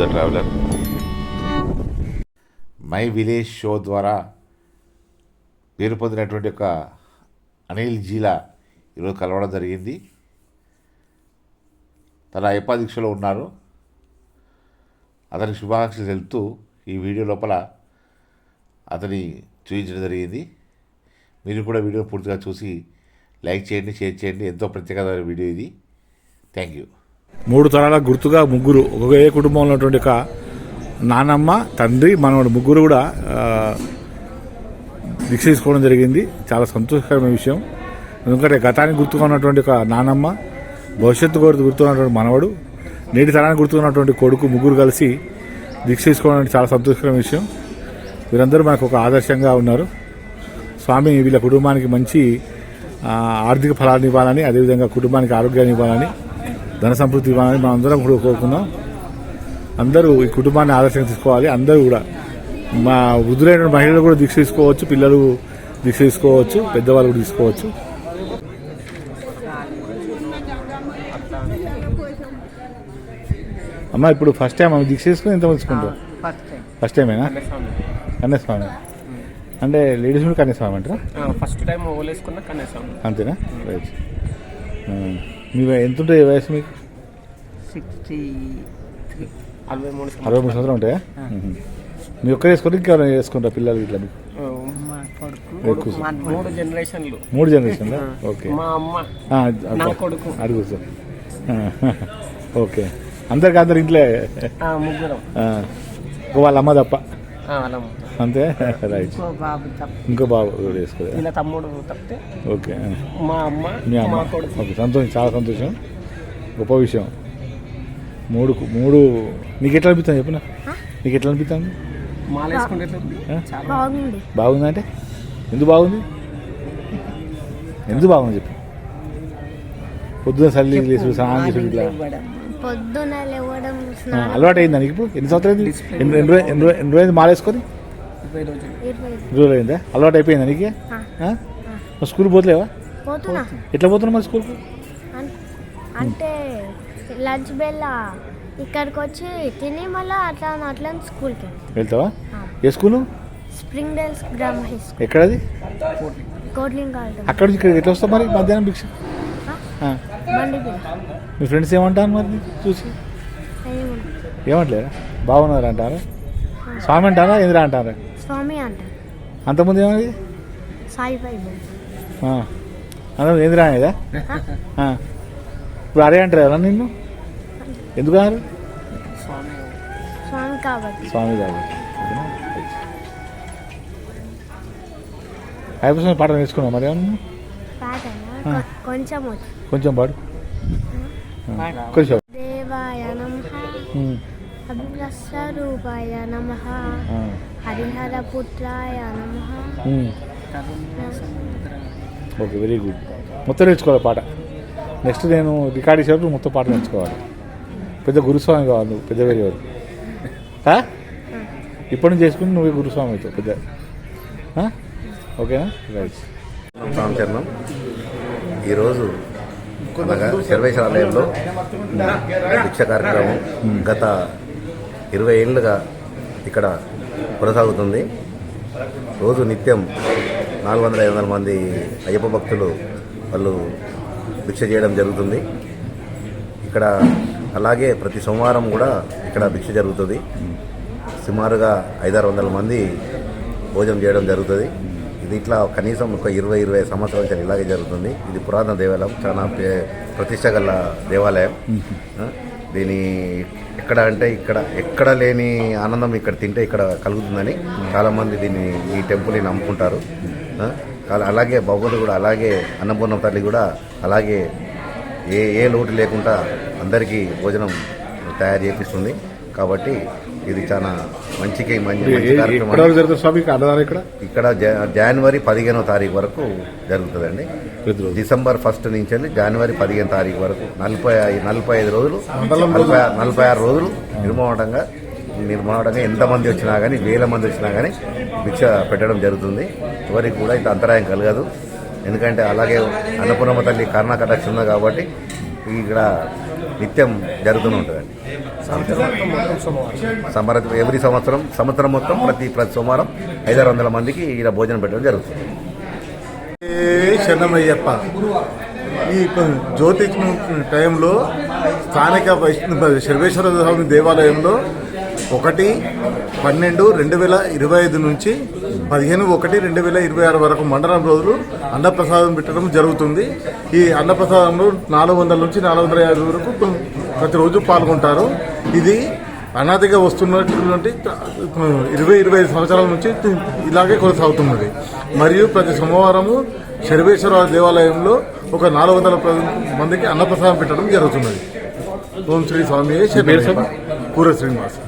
The traveller my village show ద్వారా పేరు పొందినటువంటి ఒక అనిల్ జీలా ఈరోజు కలవడం జరిగింది. తన అయ్యప్ప దీక్షలో ఉన్నారు. అతని శుభాకాంక్షలు తెలుపుతూ ఈ వీడియో లోపల అతని చూపించడం జరిగింది. మీరు కూడా వీడియో పూర్తిగా చూసి లైక్ చేయండి షేర్ చేయండి. ఎంతో ప్రత్యేకమైన వీడియో ఇది. థ్యాంక్ యూ మూడు తరాల గుర్తుగా ముగ్గురు ఒకే కుటుంబంలో ఉన్నటువంటి ఒక నానమ్మ తండ్రి మనవడు ముగ్గురు కూడా దీక్ష తీసుకోవడం జరిగింది. చాలా సంతోషకరమైన విషయం. ఎందుకంటే గతానికి గుర్తుగా ఉన్నటువంటి ఒక నానమ్మ భవిష్యత్తు కొరకు గుర్తున్నటువంటి మనవడు నేటి తరానికి గుర్తున్నటువంటి కొడుకు ముగ్గురు కలిసి దీక్ష తీసుకోవడం చాలా సంతోషకరమైన విషయం. వీరందరూ మనకు ఒక ఆదర్శంగా ఉన్నారు. స్వామి వీళ్ళ కుటుంబానికి మంచి ఆర్థిక ఫలాన్ని ఇవ్వాలని అదేవిధంగా కుటుంబానికి ఆరోగ్యాన్ని ఇవ్వాలని ధన సంపృతి ఇవ్వాలని మనం అందరం కూడా కోరుకుందాం. అందరూ ఈ కుటుంబాన్ని ఆదర్శంగా తీసుకోవాలి. అందరూ కూడా మా వృద్ధులైన మహిళలు కూడా దీక్ష తీసుకోవచ్చు పిల్లలు దీక్ష తీసుకోవచ్చు పెద్దవాళ్ళు కూడా తీసుకోవచ్చు. అమ్మ ఇప్పుడు ఫస్ట్ టైం ఆమె దీక్ష తీసుకుని ఎంత తీసుకుంటారు? ఫస్ట్ టైమేనా కన్యాస్వామి. అంటే లేడీస్ కూడా కన్యాస్వామి అంటారా? ఫస్ట్ టైం ఓలేసుకున్న కనీసం అంతేనా? రైట్ మీ ఎంత ఉంటుంది వయసు మీకు? సిక్స్టీ అరవై మూడు అరవై మూడు సంవత్సరాలు ఉంటాయా. మీరు ఒక్కరే వేసుకుంటే ఇంకా వేసుకుంటారా పిల్లలు ఇట్లా మీకు? మా మా మూడు జనరేషన్లు. మూడు జనరేషన్ ఓకే. మా అమ్మ. కొడుకు. అడుగు సార్ ఓకే. అందరికి అందరు ఇంట్లో. ఆ, ముగ్గురం. వాళ్ళ అమ్మ తప్ప. అంతే? రైట్ ఇంకో బాబు తప్ప ఇంకో బాబు కూడా వేసుకోలే ఇలా తమ్ముడు తప్పితే ఓకే. మా అమ్మ మీ అమ్మ. ఓకే సంతోషం చాలా సంతోషం. గొప్ప విషయం. మూడు మూడు నీకు ఎట్లా అనిపిస్తుంది చెప్పిన? నీకు ఎట్లా అనిపిస్తుంది? బాగుంది. బాగుందా అంటే? ఎందుకు బాగుంది? ఎందుకు బాగుంది చెప్పు. పొద్దున లేసు స్నానం చేసి ఇట్లా. పొద్దున లేవడం అలవాటు అయిందా నీకు ఇప్పుడు? ఎన్ని సంవత్సరాలు? ఎన్ని ఎన్ని రోజు- ఎన్ని రోజు- ఎన్ని రోజులు మాలేసుకొని రోజులు. ఇరవై ఎన్ని రోజులు అయిందా? అలవాటు అయిపోయిందా నీకు? మరి స్కూల్ పోతలేవా? పోతున్నా. ఎట్లా పోతున్నావు మరి స్కూల్కి? అంటే లంచ్ బెల్ ఇక్కడికి వచ్చి తిని మళ్ళీ అట్లా అట్లా స్కూల్కి. వెళ్తావా? ఆ. ఏ school? Spring dales grammar high school. ఎక్కడది? కోట్లింగ్ అక్కడ నుంచి ఇక్కడ ఎట్లా వస్తావు మరి మధ్యాహ్నం భిక్ష? మీ ఫ్రెండ్స్ ఏమంటారు మరి చూసి? ఏమంటలేరా? బాగున్నారు అంటారా? స్వామి అంటారా? ఇందిరా అంటారా? స్వామి అంటారు అంతకుముందు ఏమది? అంతకుముందు ఇందిరా అనేదా. ఇప్పుడు అరే అంటారు కదా నిన్ను? ఎందుకు అన్నారు స్వామి. స్వామి కాబట్టి. స్వామి కాబట్టి. అయిపోతుంది పాట నేర్చుకున్నావు మరి ఏమన్నా? కొంచెం వచ్చు. కొంచెం పాడు. కొంచెం దేవాయ. అభివస్వరూపాయ నమ. ఆ. హరిహర పుత్రాయ నమ. Okay very good. మొత్తం నేర్చుకోవాలి పాట. నెక్స్ట్ నేను రికార్డ్ చేసేటప్పుడు మొత్తం పాట నేర్చుకోవాలి. పెద్ద గురుస్వామి కావాలి నువ్వు పెద్ద వేరే ఆ? ఇప్పటి నుంచి చేసుకుని నువ్వే గురుస్వామి అవుతావు పెద్ద? ఓకేనా? రైట్. రామచరణం. ఈరోజు అనగా సర్వేశ్వర ఆలయంలో దీక్ష కార్యక్రమం గత ఇరవై ఏళ్ళుగా ఇక్కడ కొనసాగుతుంది. రోజు నిత్యం నాలుగు వందల ఐదు వందల మంది అయ్యప్ప భక్తులు వాళ్ళు భిక్ష చేయడం జరుగుతుంది. ఇక్కడ అలాగే ప్రతి సోమవారం కూడా ఇక్కడ భిక్ష జరుగుతుంది. సుమారుగా ఐదారు వందల మంది భోజనం చేయడం జరుగుతుంది. ఇది ఇట్లా కనీసం ఒక ఇరవై ఇరవై సంవత్సరాల నుంచి ఇలాగే జరుగుతుంది. ఇది పురాతన దేవాలయం చాలా ప్రతిష్ట గల దేవాలయం. దీని ఎక్కడ అంటే ఇక్కడ ఎక్కడ లేని ఆనందం ఇక్కడ తింటే ఇక్కడ కలుగుతుందని చాలామంది దీన్ని ఈ టెంపుల్ని నమ్ముకుంటారు. అలాగే భగవంతుడు కూడా అలాగే అన్నపూర్ణ తల్లి కూడా అలాగే ఏ ఏ లోటు లేకుండా అందరికీ భోజనం తయారు చేపిస్తుంది. కాబట్టి ఇది చాలా మంచికి మంచి ఇక్కడ ఇక్కడ జనవరి పదిహేనో తారీఖు వరకు జరుగుతుందండి. డిసెంబర్ ఫస్ట్ నుంచి వెళ్ళి జనవరి పదిహేను తారీఖు వరకు. నలభై నలభై ఐదు రోజులు నలభై ఆరు- నలభై ఆరు రోజులు నిర్మోహటంగా నిర్మోహటంగా ఎంతమంది వచ్చినా కానీ వేల మంది వచ్చినా కానీ భిక్ష పెట్టడం జరుగుతుంది. ఎవరికి కూడా ఇంత అంతరాయం కలగదు. ఎందుకంటే అలాగే అన్నపూర్ణమ్మ తల్లి కర్ణాకటాక్ష ఉంది కాబట్టి ఇక్కడ నిత్యం జరుగుతూనే ఉంటుందండి. మొత్తం సంవత్సరం ఎవ్రీ సంవత్సరం సంవత్సరం మొత్తం ప్రతి ప్రతి సోమవారం ఐదారు వందల మందికి ఇలా భోజనం పెట్టడం జరుగుతుంది. ఏ ఈ ప- జ్యోతి టైంలో స్థానిక సర్వేశ్వర స్వామి దేవాలయంలో ఒకటి పన్నెండు రెండు వేల ఇరవై ఐదు నుంచి పదిహేను ఒకటి రెండు వేల ఇరవై ఆరు వరకు మండలం రోజులు అన్నప్రసాదం పెట్టడం జరుగుతుంది. ఈ అన్నప్రసాదంలో నాలుగు వందల నుంచి నాలుగు వందల యాభై వరకు ప్రతిరోజు పాల్గొంటారు. ఇది అనాదిగా వస్తున్నటువంటి ఇరవై ఇరవై ఐదు సంవత్సరాల నుంచి ఇలాగే కొనసాగుతున్నది. మరియు ప్రతి సోమవారము శర్వేశ్వర దేవాలయంలో ఒక నాలుగు వందల మందికి అన్నప్రసాదం పెట్టడం జరుగుతున్నది. ఓం శ్రీ స్వామి శర్వేశ్వర పూర శ్రీనివాస్.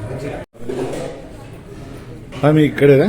స్వామి ఇక్కడేనా?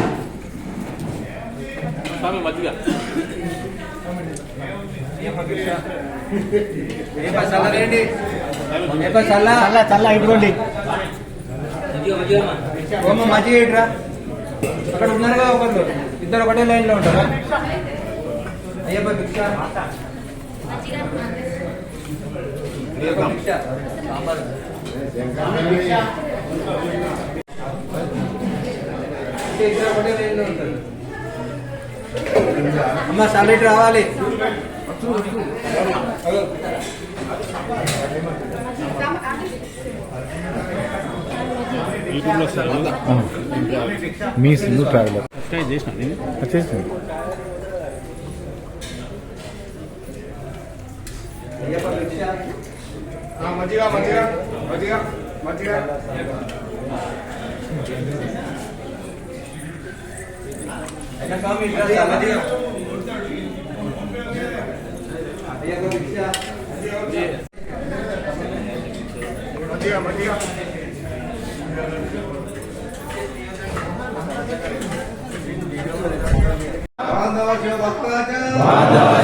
చల్ల చల్ల ఇటుకోండి ఓమ్మ మజ్జిగ. ఇటురా అక్కడ ఉన్నారుగా ఒకరు ఇద్దరు ఒకటే లైన్లో ఉంటారా అయ్యప్ప భిక్ష. అయ్యప్ప భిక్ష. అంటే ఇద్దరు ఒకటే లైన్లో ఉంటారు అమ్మ సాలరీ రావాలి. మీ సింధు ట్రావెలర్ చేసిన అయినా స్వామి ఇట్లా మజ్జిగ. బాధ